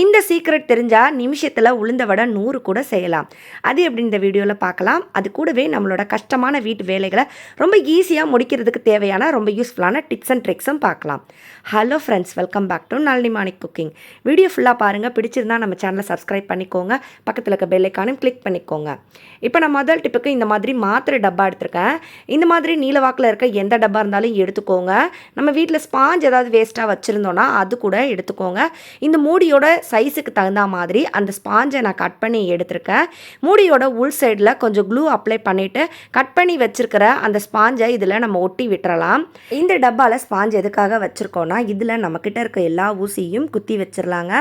இந்த சீக்ரெட் தெரிஞ்சால் நிமிஷத்தில் உளுந்த வடை நூறு கூட செய்யலாம். அது எப்படி இந்த வீடியோவில் பார்க்கலாம். அது கூடவே நம்மளோட கஷ்டமான வீட்டு வேலைகளை ரொம்ப ஈஸியாக முடிக்கிறதுக்கு தேவையான ரொம்ப யூஸ்ஃபுல்லான டிப்ஸ் அண்ட் ட்ரிக்ஸும் பார்க்கலாம். Hello friends welcome back to Nalini Manik cooking video ஃபுல்லாக பாருங்கள் பிடிச்சிருந்தா நம்ம சேனலை சப்ஸ்கிரைப் பண்ணிக்கோங்க. பக்கத்தில் இருக்க பெல்லைக்கானும் கிளிக் பண்ணிக்கோங்க. இப்போ நான் முதல் டிப்புக்கு இந்த மாதிரி மாத்திரை டப்பா எடுத்திருக்கேன். இந்த மாதிரி நீலவாக்கில் இருக்க எந்த டப்பா இருந்தாலும் எடுத்துக்கோங்க. நம்ம வீட்டில் ஸ்பாஞ்ச் ஏதாவது வேஸ்ட்டாக வச்சுருந்தோன்னா அது கூட எடுத்துக்கோங்க. இந்த மூடியோட சைஸுக்கு தகுந்த மாதிரி அந்த ஸ்பாஞ்சை நான் கட் பண்ணி எடுத்திருக்கேன். மூடியோட உள் சைடில் கொஞ்சம் க்ளூ அப்ளை பண்ணிவிட்டு கட் பண்ணி வச்சுருக்கிற அந்த ஸ்பாஞ்சை இதில் நம்ம ஒட்டி விட்டுறலாம். இந்த டப்பாவில் ஸ்பாஞ்ச் எதுக்காக வச்சுருக்கோன்னா இதில் நம்மக்கிட்ட இருக்க எல்லா ஊசியும் குத்தி வச்சிடலாங்க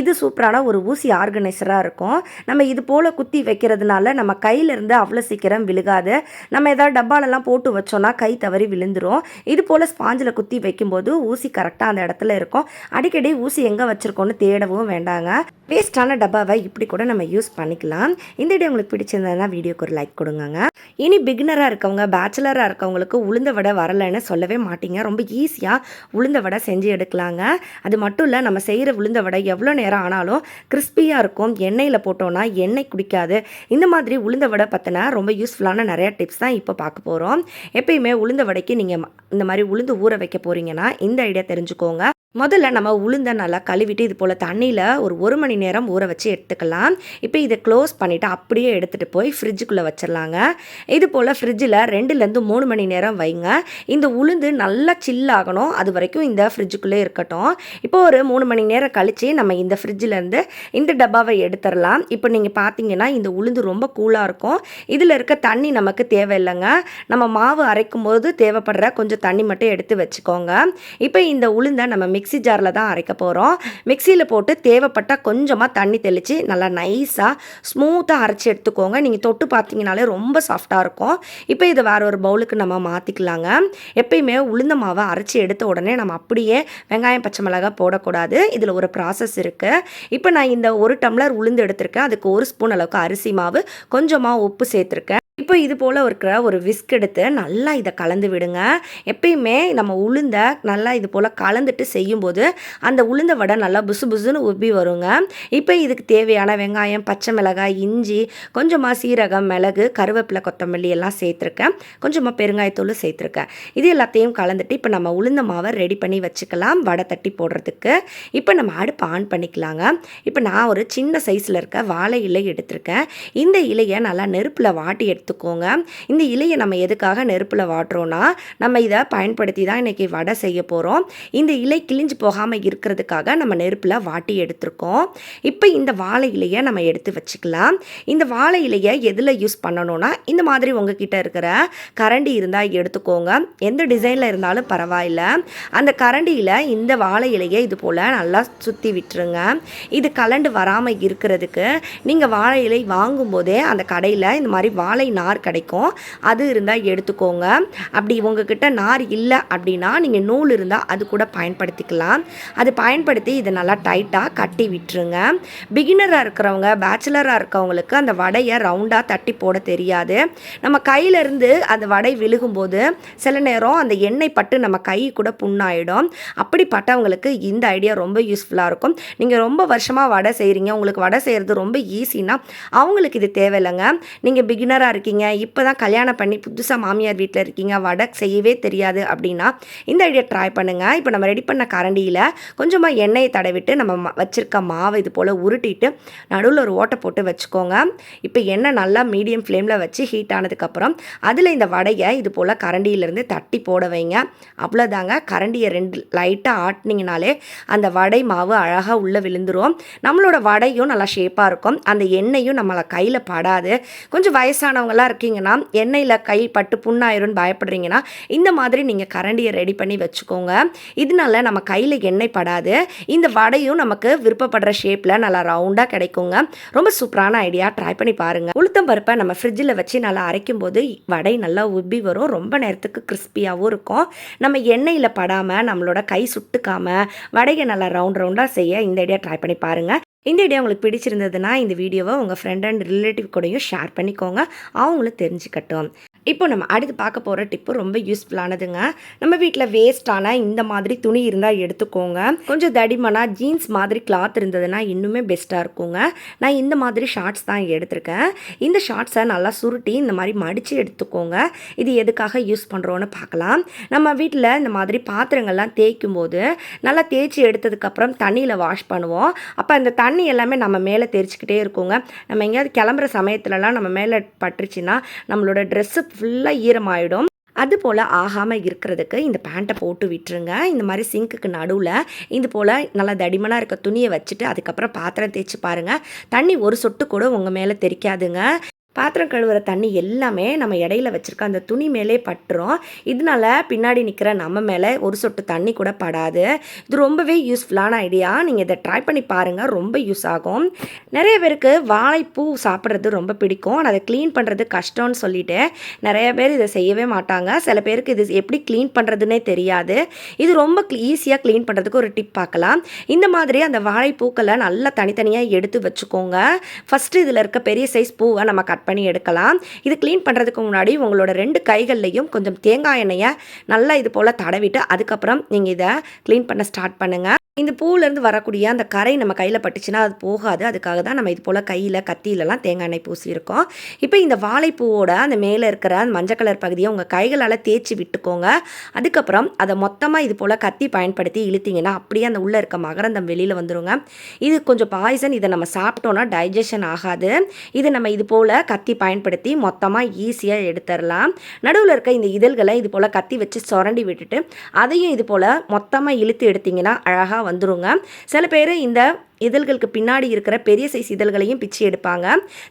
இது சூப்பரான ஒரு ஊசி ஆர்கனைசராக இருக்கும். நம்ம இது போல் குத்தி வைக்கிறதுனால நம்ம கையிலேருந்து அவ்வளோ சீக்கிரம் விழுகாது. நம்ம ஏதாவது டப்பாலெல்லாம் போட்டு வச்சோன்னா கை தவறி விழுந்துரும். இது போல் ஸ்பாஞ்சில் குத்தி வைக்கும்போது ஊசி கரெக்டாக அந்த இடத்துல இருக்கும். அடிக்கடி ஊசி எங்கே வச்சுருக்கோன்னு தேடவும் வேண்டாங்க. வேஸ்டான டப்பாவை இப்படி கூட நம்ம யூஸ் பண்ணிக்கலாம். இந்த வீடியோ உங்களுக்கு பிடிச்சிருந்ததுன்னா வீடியோக்கு ஒரு லைக் கொடுங்கங்க. இனி பிகினராக இருக்கவங்க பேச்சுலராக இருக்கவங்களுக்கு உளுந்த வடை வரலைன்னு சொல்லவே மாட்டீங்க. ரொம்ப ஈஸியாக உளுந்த வடை செஞ்சு எடுக்கலாங்க. அது மட்டும் இல்லை நம்ம செய்கிற உளுந்த வடை எவ்வளோ நேரம் ஆனாலும் கிறிஸ்பியாக இருக்கும். எண்ணெயில் போட்டோன்னா எண்ணெய் குடிக்காது. இந்த மாதிரி உளுந்த வடை பற்றின ரொம்ப யூஸ்ஃபுல்லான நிறைய டிப்ஸ் தான் இப்போ பார்க்க போகிறோம் எப்பயுமே உளுந்த வடைக்கு நீங்கள் இந்த மாதிரி உளுந்து ஊற வைக்க போகிறீங்கன்னா இந்த ஐடியா தெரிஞ்சுக்கோங்க. முதல்ல நம்ம உளுந்த நல்லா கழுவிட்டு இது போல் தண்ணியில் ஒரு ஒரு மணி நேரம் ஊற வச்சு எடுத்துக்கலாம். இப்போ இதை க்ளோஸ் பண்ணிவிட்டு அப்படியே எடுத்துகிட்டு போய் ஃப்ரிட்ஜுக்குள்ளே வச்சிடலாங்க. இது போல் ஃப்ரிட்ஜில் ரெண்டுலேருந்து மூணு மணி நேரம் வைங்க. இந்த உளுந்து நல்லா சில் ஆகணும். அது வரைக்கும் இந்த ஃப்ரிட்ஜுக்குள்ளே இருக்கட்டும். இப்போ ஒரு மூணு மணி நேரம் கழித்து நம்ம இந்த ஃப்ரிட்ஜிலேருந்து இந்த டப்பாவை எடுத்துடலாம். இப்போ நீங்கள் பார்த்தீங்கன்னா இந்த உளுந்து ரொம்ப கூலாக இருக்கும். இதில் இருக்க தண்ணி நமக்கு தேவையில்லைங்க. நம்ம மாவு அரைக்கும் போது தேவைப்படுற கொஞ்சம் தண்ணி மட்டும் எடுத்து வச்சுக்கோங்க. இப்போ இந்த உளுந்தை நம்ம மிக்ஸ் ஜாரில் தான் அரைக்க போகிறோம் மிக்சியில் போட்டு தேவைப்பட்டால் கொஞ்சமாக தண்ணி தெளித்து நல்லா நைஸாக ஸ்மூத்தாக அரைச்சி எடுத்துக்கோங்க. நீங்கள் தொட்டு பார்த்தீங்கனாலே ரொம்ப சாஃப்டாக இருக்கும். இப்போ இதை வேறு ஒரு பவுலுக்கு நம்ம மாற்றிக்கலாங்க எப்பயுமே உளுந்த மாவை அரைச்சி எடுத்த உடனே நம்ம அப்படியே வெங்காயம் பச்சை மிளகாய் போடக்கூடாது. இதில் ஒரு ப்ராசஸ் இருக்குது இப்போ நான் இந்த ஒரு டம்ளர் உளுந்து எடுத்திருக்கேன். அதுக்கு ஒரு ஸ்பூன் அளவுக்கு அரிசி மாவு கொஞ்சமாக உப்பு சேர்த்துருக்கேன். இப்போ இது போல் இருக்கிற ஒரு விஸ்க் எடுத்து நல்லா இதை கலந்து விடுங்க. எப்பயுமே நம்ம உளுந்த நல்லா இது போல் கலந்துட்டு செய்யும்போது அந்த உளுந்த வடை நல்லா புசு புசுன்னு உப்பி வருங்க. இப்போ இதுக்கு தேவையான வெங்காயம் பச்சை மிளகாய் இஞ்சி கொஞ்சமாக சீரகம் மிளகு கருவேப்பிலை கொத்தமல்லி எல்லாம் சேர்த்துருக்கேன். கொஞ்சமாக பெருங்காயத்தூள் சேர்த்துருக்கேன். இது எல்லாத்தையும் கலந்துட்டு இப்போ நம்ம உளுந்த மாவை ரெடி பண்ணி வச்சுக்கலாம் வடை தட்டி போடுறதுக்கு. இப்போ நம்ம அடுப்பு ஆன் பண்ணிக்கலாங்க. இப்போ நான் ஒரு சின்ன சைஸில் இருக்க வாழை இலை எடுத்திருக்கேன். இந்த இலையை நல்லா நெருப்பில் வாட்டி எடுத்து எடுத்துக்கோங்க. இந்த இலையை நம்ம எதுக்காக நெருப்பில் வாட்டுறோன்னா நம்ம இதை பயன்படுத்தி தான் இன்றைக்கி வடை செய்ய போகிறோம் இந்த இலை கிழிஞ்சு போகாமல் இருக்கிறதுக்காக நம்ம நெருப்பில் வாட்டி எடுத்திருக்கோம். இப்போ இந்த வாழை இலையை நம்ம எடுத்து வச்சுக்கலாம். இந்த வாழை இலையை எதில் யூஸ் பண்ணணும்னா இந்த மாதிரி உங்ககிட்ட இருக்கிற கரண்டி இருந்தால் எடுத்துக்கோங்க. எந்த டிசைனில் இருந்தாலும் பரவாயில்ல. அந்த கரண்டியில் இந்த வாழை இலையை இது போல் நல்லா சுற்றி விட்டுருங்க. இது கலண்டு வராமல் இருக்கிறதுக்கு நீங்கள் வாழை இலை வாங்கும்போதே அந்த கடையில் இந்த மாதிரி வாழை நார் கிடைக்கும். அது இருந்தால் எடுத்துக்கோங்க. அப்படி உங்ககிட்ட நார் இல்லை அப்படின்னா நீங்கள் நூல் இருந்தால் அது கூட பயன்படுத்திக்கலாம். அது பயன்படுத்தி இதை நல்லா டைட்டாக கட்டி விட்டுருங்க. பிகினராக இருக்கிறவங்க பேச்சுலராக இருக்கவங்களுக்கு அந்த வடையை ரவுண்டாக தட்டி போட தெரியாது. நம்ம கையிலேருந்து அந்த வடை விழுகும்போது சில நேரம் அந்த எண்ணெய் பட்டு நம்ம கை கூட புண்ணாயிடும். அப்படிப்பட்டவங்களுக்கு இந்த ஐடியா ரொம்ப யூஸ்ஃபுல்லாக இருக்கும். நீங்கள் ரொம்ப வருஷமாக வடை செய்கிறீங்க உங்களுக்கு வடை செய்கிறது ரொம்ப ஈஸின்னா அவங்களுக்கு இது தேவையில்லைங்க. நீங்கள் பிகினராக இருக்கீங்க இப்போ தான் கல்யாணம் பண்ணி புதுசாக மாமியார் வீட்டில் இருக்கீங்க வடை செய்யவே தெரியாது அப்படின்னா இந்த ஐடியா ட்ரை பண்ணுங்கள் இப்போ நம்ம ரெடி பண்ண கரண்டியில் கொஞ்சமாக எண்ணெயை தடவிட்டு நம்ம ம- வச்சிருக்க மாவை இது போல் உருட்டிட்டு நடுவில் ஒரு ஓட்டை போட்டு வச்சுக்கோங்க. இப்போ எண்ணெய் நல்லா மீடியம் ஃப்ளேமில் வச்சு ஹீட் ஆனதுக்கப்புறம் அதில் இந்த வடையை இது போல் கரண்டியிலேருந்து தட்டி போட வைங்க. அவ்வளோதாங்க கரண்டியை ரெண்டு லைட்டாக ஆட்டினீங்கனாலே அந்த வடை மாவு அழகாக உள்ளே விழுந்துரும். நம்மளோட வடையும் நல்லா ஷேப்பாக இருக்கும். அந்த எண்ணெயும் நம்மளை கையில் படாது. கொஞ்சம் வயசானவங்க வயசானவங்களாம் இருக்கீங்கன்னா எண்ணெயில் கை பட்டு புண்ணாயிரும்னு பயப்படுறீங்கன்னா இந்த மாதிரி நீங்கள் கரண்டியை ரெடி பண்ணி வச்சுக்கோங்க. இதனால நம்ம கையில் எண்ணெய் படாது. இந்த வடையும் நமக்கு விருப்பப்படுற ஷேப்பில் நல்லா ரவுண்டாக கிடைக்குங்க. ரொம்ப சூப்பரான ஐடியா ட்ரை பண்ணி பாருங்கள் உளுத்தம் பருப்பை நம்ம ஃப்ரிட்ஜில் வச்சு நல்லா அரைக்கும் போது வடை நல்லா உப்பி வரும். ரொம்ப நேரத்துக்கு கிறிஸ்பியாகவும் இருக்கும். நம்ம எண்ணெயில் படாமல் நம்மளோட கை சுட்டுக்காமல் வடையை நல்லா ரவுண்ட் ரவுண்டாக செய்ய இந்த ஐடியா ட்ரை பண்ணி பாருங்கள் இந்த வீடியோ உங்களுக்கு பிடிச்சிருந்ததுன்னா இந்த வீடியோவை உங்கள் ஃப்ரெண்ட் அண்ட் ரிலேட்டிவ் கூடயும் ஷேர் பண்ணிக்கோங்க. அவங்களும் தெரிஞ்சுக்கட்டும். இப்போ நம்ம அடுத்து பார்க்க போகிற டிப்பு ரொம்ப யூஸ்ஃபுல்லானதுங்க நம்ம வீட்டில் வேஸ்ட்டான இந்த மாதிரி துணி இருந்தால் எடுத்துக்கோங்க. கொஞ்சம் தடிமனாக ஜீன்ஸ் மாதிரி கிளாத் இருந்ததுன்னா இன்னுமே பெஸ்ட்டாக இருக்குங்க. நான் இந்த மாதிரி ஷார்ட்ஸ் தான் எடுத்திருக்கேன். இந்த ஷார்ட்ஸை நல்லா சுருட்டி இந்த மாதிரி மடித்து எடுத்துக்கோங்க. இது எதுக்காக யூஸ் பண்ணுறோன்னு பார்க்கலாம். நம்ம வீட்டில் இந்த மாதிரி பாத்திரங்கள்லாம் தேய்க்கும் போது நல்லா தேய்ச்சி எடுத்ததுக்கப்புறம் தண்ணியில் வாஷ் பண்ணுவோம். அப்போ அந்த தண்ணி எல்லாமே நம்ம மேலே தெரிச்சுக்கிட்டே இருக்குங்க. நம்ம எங்கேயாவது கிளம்புற சமயத்துலலாம் நம்ம மேலே பட்டுருச்சுன்னா நம்மளோட ட்ரெஸ்ஸு ஃபுல்லாக ஈரமாயிடும். அது போல் ஆகாமல் இருக்கிறதுக்கு இந்த பேண்ட்டை போட்டு விட்டுருங்க. இந்த மாதிரி சிங்க்குக்கு நடுவில் இது போல் நல்லா தடிமனாக இருக்க துணியை வச்சுட்டு அதுக்கப்புறம் பாத்திரம் தேய்ச்சி பாருங்கள் தண்ணி ஒரு சொட்டு கூட உங்கள் மேலே தெரிக்காதுங்க பாத்திரம் கழுவுற தண்ணி எல்லாமே நம்ம இடையில வச்சுருக்க அந்த துணி மேலே பட்டுரும். இதனால பின்னாடி நிற்கிற நம்ம மேலே ஒரு சொட்டு தண்ணி கூட படாது. இது ரொம்பவே யூஸ்ஃபுல்லான ஐடியா நீங்கள் இதை ட்ரை பண்ணி பாருங்கள் ரொம்ப யூஸ் ஆகும். நிறைய பேருக்கு வாழைப்பூ சாப்பிட்றது ரொம்ப பிடிக்கும். அதை க்ளீன் பண்ணுறது கஷ்டம்னு சொல்லிட்டு நிறைய பேர் இதை செய்யவே மாட்டாங்க. சில பேருக்கு இது எப்படி க்ளீன் பண்ணுறதுனே தெரியாது. இது ரொம்ப ஈஸியாக க்ளீன் பண்ணுறதுக்கு ஒரு டிப் பார்க்கலாம். இந்த மாதிரி அந்த வாழைப்பூக்களை நல்லா தனித்தனியாக எடுத்து வச்சுக்கோங்க. ஃபஸ்ட்டு இதில் இருக்க பெரிய சைஸ் பூவை நம்ம கட் பண்ணி எடுக்கலாம். இது க்ளீன் பண்ணுறதுக்கு முன்னாடி உங்களோட ரெண்டு கைகள்லையும் கொஞ்சம் தேங்காய் எண்ணெயை நல்லா இது போல் தடவிட்டு அதுக்கப்புறம் நீங்கள் இதை க்ளீன் பண்ண ஸ்டார்ட் பண்ணுங்கள் இந்த பூவிலேருந்து வரக்கூடிய அந்த கரை நம்ம கையில் பட்டுச்சுன்னா அது போகாது. அதுக்காக தான் நம்ம இது போல் கையில் கத்தியிலலாம் தேங்காய் எண்ணெய் பூசியிருக்கோம். இப்போ இந்த வாழைப்பூவோட அந்த மேலே இருக்கிற அந்த மஞ்சள் கலர் பகுதியை உங்கள் கைகளால் தேய்ச்சி விட்டுக்கோங்க. அதுக்கப்புறம் அதை மொத்தமாக இது போல் கத்தி பயன்படுத்தி இழுத்திங்கன்னா அப்படியே அந்த உள்ளே இருக்க மகரந்தம் வெளியில் வந்துடுங்க இது கொஞ்சம் பாய்சன் இதை நம்ம சாப்பிட்டோன்னா டைஜஷன் ஆகாது. இது நம்ம இது போல் கத்தி பயன்படுத்தி மொத்தமாக ஈஸியாக எடுத்துடலாம் நடுவில் இருக்க இந்த இதழ்களை இது போல் கத்தி வச்சு சுரண்டி விட்டுட்டு அதையும் இது போல் மொத்தமாக இழுத்து எடுத்திங்கன்னா அழகாக வந்துருங்க. சில பேர் இந்த இதழ்களுக்கு பின்னாடி இருக்கிற பெரிய சைஸ் இதழ்களையும் பிச்சு எடுப்பாங்க.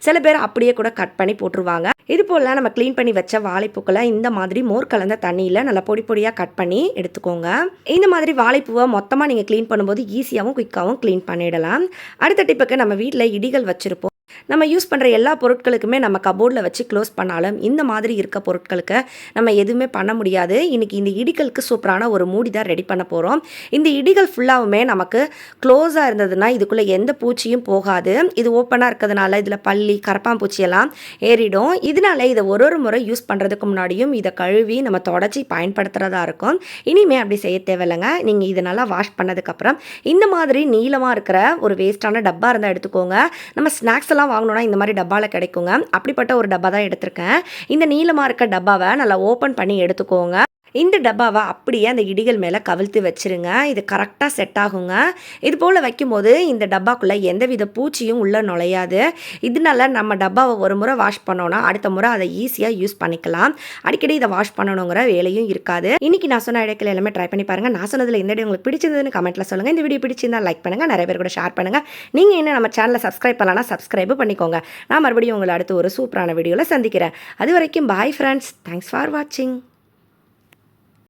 சில பேர் அப்படியே கூட கட் பண்ணி போட்டுருவாங்க. இது போல் நம்ம க்ளீன் பண்ணி வச்ச வாழைப்பூக்களை இந்த மாதிரி மோர் கலந்த தண்ணியில் நல்லா பொடி பொடியாக கட் பண்ணி எடுத்துக்கோங்க. இந்த மாதிரி வாழைப்பூவை மொத்தமாக நீங்கள் க்ளீன் பண்ணும்போது ஈஸியாகவும் குயிக்காகவும் க்ளீன் பண்ணிடலாம். அடுத்த டிப்புக்கு நம்ம வீட்டில் இடிகள் வச்சுருப்போம். நம்ம யூஸ் பண்ணுற எல்லா பொருட்களுக்குமே நம்ம கபோர்டில் வச்சு க்ளோஸ் பண்ணாலும் இந்த மாதிரி இருக்க பொருட்களுக்கு நம்ம எதுவுமே பண்ண முடியாது. இன்றைக்கி இந்த இடிகளுக்கு சூப்பரான ஒரு மூடி தான் ரெடி பண்ண போகிறோம் இந்த இடிகள் ஃபுல்லாகவுமே நமக்கு க்ளோஸாக இருந்ததுன்னா இதுக்குள்ளே எந்த பூச்சியும் போகாது. இது ஓப்பனாக இருக்கிறதுனால இதில் பள்ளி கரப்பாம்பூச்சியெல்லாம் ஏறிடும். இதனால இதை ஒரு ஒரு முறை யூஸ் பண்ணுறதுக்கு முன்னாடியும் இதை கழுவி நம்ம தொடச்சி பயன்படுத்துகிறதா இருக்கும். இனிமேல் அப்படி செய்ய தேவையில்லைங்க. நீங்கள் இதை நல்லா வாஷ் பண்ணதுக்கப்புறம் இந்த மாதிரி நீளமாக இருக்கிற ஒரு வேஸ்ட்டான டப்பா இருந்தால் எடுத்துக்கோங்க. நம்ம ஸ்நாக்ஸ் எல்லாம் வாங்கணும்னா இந்த மாதிரி டப்பாவில் கிடைக்குங்க. அப்படிப்பட்ட ஒரு டப்பா தான் எடுத்திருக்கேன். இந்த நீளமாக இருக்க டப்பாவை நல்லா ஓப்பன் பண்ணி எடுத்துக்கோங்க. இந்த டப்பாவை அப்படியே அந்த இடிகள் மேலே கவிழ்த்து வச்சுருங்க. இது கரெக்டாக செட் ஆகுங்க. இது போல் வைக்கும்போது இந்த டப்பாக்குள்ளே எந்தவித பூச்சியும் உள்ளே நுழையாது. இதனால நம்ம டப்பாவை ஒரு முறை வாஷ் பண்ணோன்னா அடுத்த முறை அதை ஈஸியாக யூஸ் பண்ணிக்கலாம். அடிக்கடி இதை வாஷ் பண்ணணுங்கிற வேலையும் இருக்காது. இன்றைக்கி நான் சொன்ன இடத்துல எல்லாமே ட்ரை பண்ணி பாருங்கள் நான் சொன்னதில் எந்த இடம் உங்களுக்கு பிடிச்சிருந்ததுன்னு கமெண்ட்டில் சொல்லுங்கள் இந்த வீடியோ பிடிச்சிருந்தா லைக் பண்ணுங்கள் நிறைய பேர் கூட ஷேர் பண்ணுங்கள் நீங்கள் என்ன நம்ம சேனலை சப்ஸ்கிரைப் பண்ணலாம் சப்ஸ்கிரைப் பண்ணிக்கோங்க. நான் மறுபடியும் உங்களை அடுத்து ஒரு சூப்பரான வீடியோவில் சந்திக்கிறேன். அது வரைக்கும் பாய் ஃப்ரெண்ட்ஸ் தேங்க்ஸ் ஃபார் வாட்சிங்